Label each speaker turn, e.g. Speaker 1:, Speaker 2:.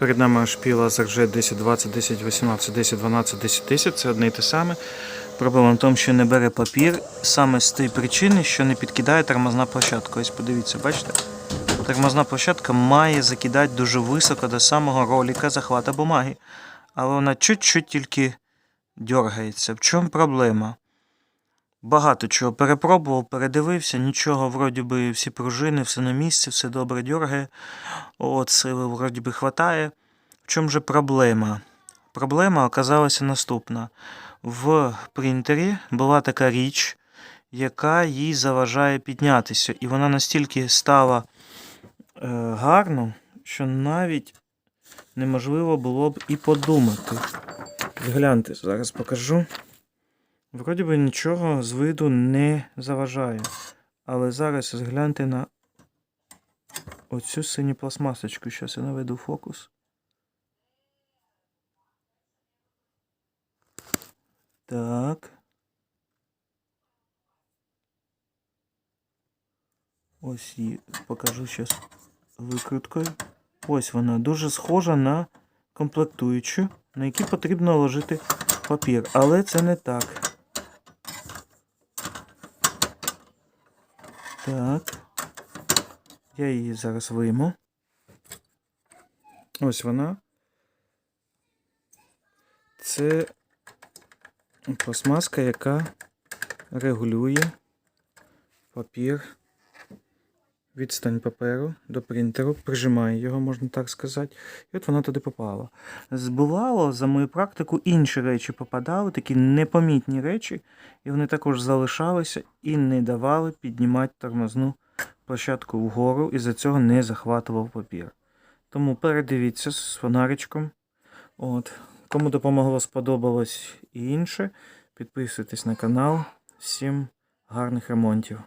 Speaker 1: Перед нами шпіла з RG 10, 20, 10, 18, 10, 12, 10, 10. Це одне і те саме. Проблема в тому, що не бере папір саме з тієї причини, що не підкидає тормозна площадка. Ось подивіться, бачите? Тормозна площадка має закидати дуже високо до самого ролика захвата бумаги. Але вона чуть-чуть тільки дергається. В чому проблема? Багато чого перепробував, передивився, нічого, вроді би, всі пружини, все на місці, все добре дергає. От, сили вроді би хватає. В чому же проблема? Проблема оказалася наступна. В принтері була така річ, яка їй заважає піднятися. І вона настільки стала е, гарно, що навіть неможливо було б і подумати. Гляньте, зараз покажу. Вроді би нічого з виду не заважає. Але зараз згляньте на оцю синю пластмасочку. Зараз я наведу фокус. Так. Ось її покажу зараз викруткою. Ось вона дуже схожа на комплектуючу, на які потрібно ложити папір. Але це не так. Так. Я її зараз вийму. Ось вона. Це пластмаска, яка регулює папір, відстань паперу до принтеру, прижимає його, можна так сказати. І от вона туди попала. Збувало, за мою практику, інші речі попадали, такі непомітні речі, і вони також залишалися і не давали піднімати тормозну площадку вгору, і за цього не захватував папір. Тому передивіться з фонаричком. От. Кому допомогло, сподобалось і інше, підписуйтесь на канал. Всім гарних ремонтів.